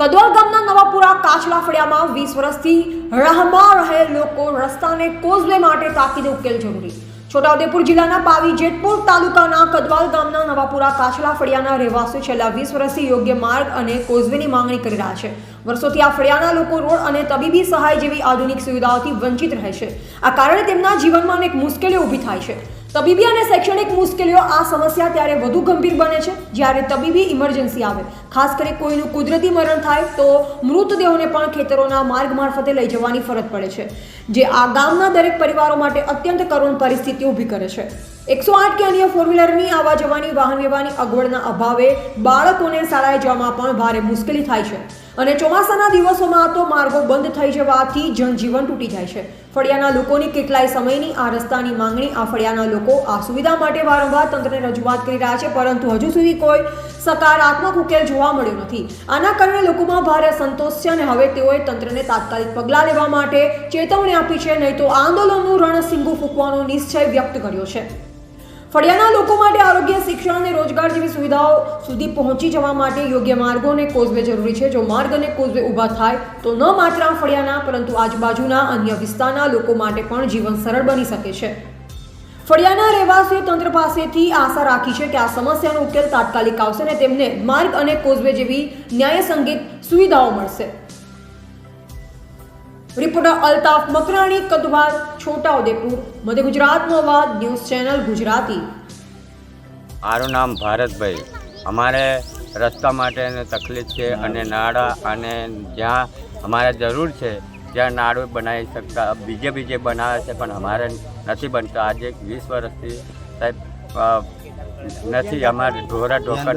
કદવાલ ગામના નવાપુરા કાચલા ફળિયામાં વીસ વર્ષથી રાહમાં રહેલ લોકો રસ્તાને કોઝવે માટે તાકીદે ઉકેલ જરૂરી. છોટાઉદેપુર જિલ્લાના પાવી જેતપુર તાલુકાના કદવાલ ગામના નવાપુરા કાચલા ફળિયાના રહેવાસીઓ છેલ્લા વીસ વર્ષથી યોગ્ય માર્ગ અને કોઝવેની માંગણી કરી રહ્યા છે. વર્ષોથી આ ફળિયાના લોકો રોડ અને તબીબી સહાય જેવી આધુનિક સુવિધાઓથી વંચિત રહે છે. આ કારણે તેમના જીવનમાં અનેક મુશ્કેલીઓ ઊભી થાય છે. તબીબી અને શૈક્ષણિક મુશ્કેલીઓ આ સમસ્યા ત્યારે વધુ ગંભીર બને છે. જ્યારે તબીબી ઇમરજન્સી આવે, ખાસ કરી કોઈનું કુદરતી મરણ થાય, તો મૃતદેહોને પણ ખેતરોના માર્ગ મારફતે લઈ જવાની ફરજ પડે છે. જે આ ગામના દરેક પરિવારો માટે અત્યંત કરુણ પરિસ્થિતિ ઊભી કરે છે. એકસો આઠ કે અન્ય ફોર વ્હીલરની આવવા જવાની, વાહન વ્યવહારની અગવડના અભાવે બાળકોને શાળાએ જવામાં પણ ભારે મુશ્કેલી થાય છે. અને ચોમાસાના દિવસોમાં તો માર્ગો બંધ થઈ જવાથી જનજીવન તૂટી જાય છે. ફળિયાના લોકોની કેટલાય સમયની આ રસ્તાની માંગણી, આ ફળિયાના લોકો આ સુવિધા માટે વારંવાર તંત્રને રજૂઆત કરી રહ્યા છે, પરંતુ હજુ સુધી કોઈ સકારાત્મક ઉકેલ જોવા મળ્યો નથી. આના કારણે લોકોમાં ભારે સંતોષ છે અને હવે તેઓએ તંત્રને તાત્કાલિક પગલાં લેવા માટે ચેતવણી આપી છે, નહીં તો આંદોલનનું રણસિંગુ ફૂંકવાનો નિશ્ચય વ્યક્ત કર્યો છે. ફળિયાના લોકો માટે આરોગ્ય, શિક્ષણ અને રોજગાર જેવી સુવિધાઓ સુધી પહોંચી જવા માટે યોગ્ય માર્ગો અને કોઝવે જરૂરી છે. જો માર્ગ અને કોઝવે ઊભા થાય, તો ન માત્ર ફળિયાના, પરંતુ આજુબાજુના અન્ય વિસ્તારના લોકો માટે પણ જીવન સરળ બની શકે છે. ફળિયાના રહેવાસીઓ તંત્ર પાસેથી આશા રાખી છે કે આ સમસ્યાનો ઉકેલ તાત્કાલિક આવશે અને તેમને માર્ગ અને કોઝવે જેવી ન્યાય સંગીત સુવિધાઓ મળશે. રિપોર્ટર અલ્તાફ મકરાણી કદવાર છોટાઉદેપુર. મધ્ય ગુજરાતનો અવાજ, ન્યૂઝ ચેનલ ગુજરાતી. મારું નામ ભારતભાઈ. અમારે રસ્તા માટેની તકલીફ છે અને નાળા અને જ્યાં અમારે જરૂર છે, ત્યાં નાળું બનાવી શકતા, બીજે બીજે બનાવે છે, પણ અમારે નથી બનતા. આજે વીસ વર્ષથી સાહેબ નથી અમારે ઢોરા ઢોકર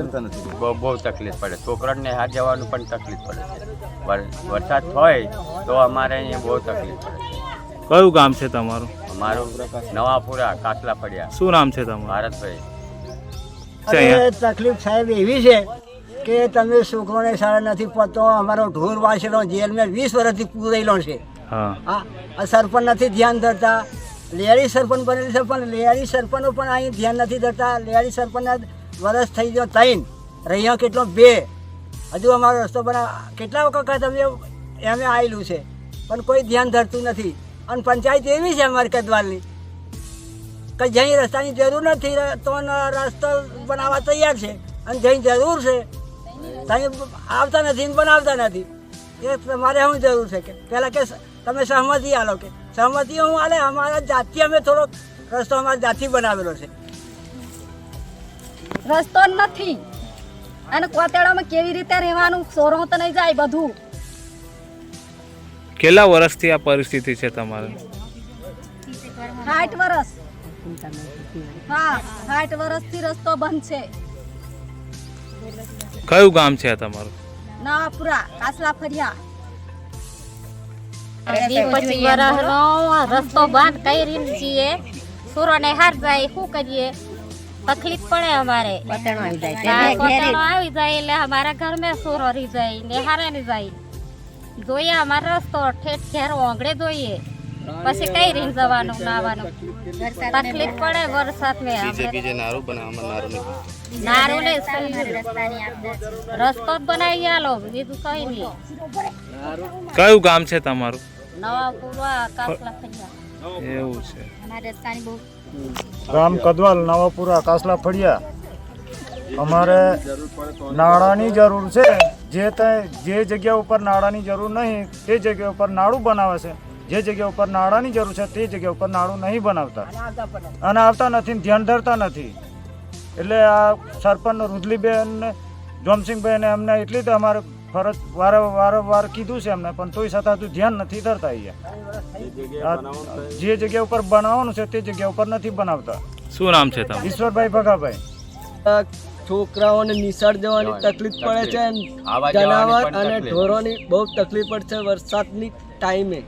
બહુ બહુ તકલીફ પડે. છોકરાને હાથ જવાનું પણ તકલીફ પડે છે. વરસાદ હોય તો અમારે અહીંયા બહુ તકલીફ પડે છે. કયું ગામ છે તમારું? અમારું નવાપુરા કાસલા પડ્યા શું નામ છે તમારું? ભારતભાઈ. તકલીફ સાહેબ એવી છે કે તમે છોકરોને શાળા નથી પહોંચતો અમારો ઢોર વાંચેલો જેલમાં વીસ વર્ષથી પૂરેલો છે. હા. હા સરપંચ નથી ધ્યાન ધરતા. લેડી સરપંચ બનેલી છે, પણ લેડી સરપંચો પણ અહીં ધ્યાન નથી દેતા લેડી સરપંચના વરસ થઈ ગયો ત્રણ. રહ્યા કેટલો? બે. હજુ અમારો રસ્તો બના કેટલા વખત અમે એમે આવેલું છે. પણ કોઈ ધ્યાન ધરતું નથી. અને પંચાયત એવી છે અમારી કદવાલની. કે જ્યાં રસ્તાની જરૂર નથી તો રસ્તો બનાવવા તૈયાર છે. અને જ્યાં જરૂર છે, ત્યાં આવતા નથી બનાવતા નથી. એ તમારે શું જરૂર છે? કે, પહેલાં કે તમે સહમતી આલો કે સહમતિ હું હાલે અમારા જાતથી અમે થોડો રસ્તો અમારા જાતથી બનાવેલો છે. રસ્તો નથી. અને કોતેડામાં કેવી રીતે રહેવાનું સોરો તો નહીં જાય બધું. કેટલા વર્ષથી આ પરિસ્થિતિ છે તમારે? સાઠ વર્ષ. હા સાઠ વર્ષથી રસ્તો બંધ છે. કયું ગામ છે તમારું? નવાપુરા કાસલા ફરિયા પચીસ વર્ષનો રસ્તો બંધ કરીને છીએ. સુરોને હાર જાય શું કરીએ? તકલીફ પડે અમારે. કોતરણો આવી જાય. એટલે અમારા ઘર મેં સુરો રહી જાય ને હારે ની જાય. જોઈએ અમારો રસ્તો ઠેઠ ઘેર ઓંગળે જોઈએ. પછી કઈ રીન જવાનું નાવાનું? તકલીફ પડે વરસાદ મેં નારું ને રસ્તો બનાવી આલો બીજું કઈ નહીં. કયું ગામ છે તમારું? નવા કાસલા એવું છે. અમારે રસ્તાની બહુ ગામ કદવાલ નવાપુરા કાસલા ફળિયા. અમારે નાણાંની જરૂર છે. જે તે જે જગ્યા ઉપર નાણાંની જરૂર નહીં તે જગ્યા ઉપર નાળું બનાવે છે. જે જગ્યા ઉપર નાણાંની જરૂર છે તે જગ્યા ઉપર નાણું નહીં બનાવતા. અને આવતા નથી. ને ધ્યાન ધરતા નથી. એટલે આ સરપંચ રુદલીબેન જોમસિંહભાઈને એમને એટલી તો અમારે ફરજ વારે વારંવાર કીધું છે એમને પણ તોય છતાં હજુ ધ્યાન નથી ધરતા અહીંયા. જે જગ્યા ઉપર બનાવવાનું છે તે જગ્યા ઉપર નથી બનાવતા. શું નામ છે તમારું? ઈશ્વરભાઈ ભગાભાઈ. છોકરાઓને નિશાળ જવાની તકલીફ પડે છે જનાવર અને. ઢોરોની બહુ તકલીફ પડે છે વરસાદની ટાઈમે.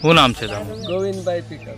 શું નામ છે તમારું ગોવિંદભાઈ પીકર